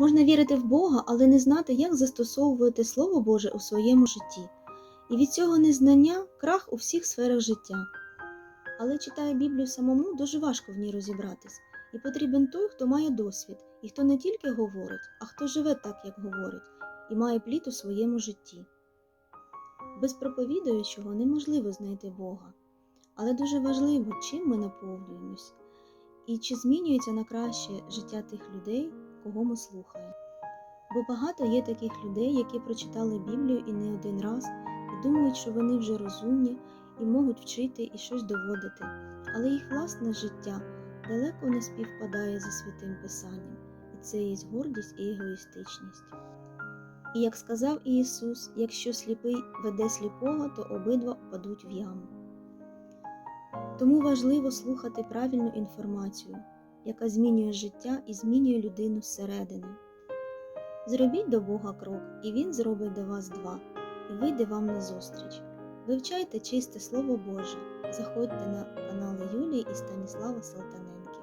Можна вірити в Бога, але не знати, як застосовувати Слово Боже у своєму житті. І від цього незнання крах у всіх сферах життя. Але читає Біблію самому дуже важко в ній розібратись, і потрібен той, хто має досвід, і хто не тільки говорить, а хто живе так, як говорить, і має плід у своєму житті. Без проповідуючого неможливо знайти Бога, але дуже важливо, чим ми наповнюємось, і чи змінюється на краще життя тих людей, кого ми слухаємо. Бо багато є таких людей, які прочитали Біблію і не один раз, і думають, що вони вже розумні і можуть вчити і щось доводити, але їх власне життя далеко не співпадає зі святим Писанням, і це є гордість і егоїстичність. І як сказав Ісус, якщо сліпий веде сліпого, то обидва впадуть в яму. Тому важливо слухати правильну інформацію, яка змінює життя і змінює людину зсередини. Зробіть до Бога крок, і Він зробить до вас два, і вийде вам назустріч. Вивчайте чисте Слово Боже, заходьте на канали Юлії і Станіслава Салтаненка.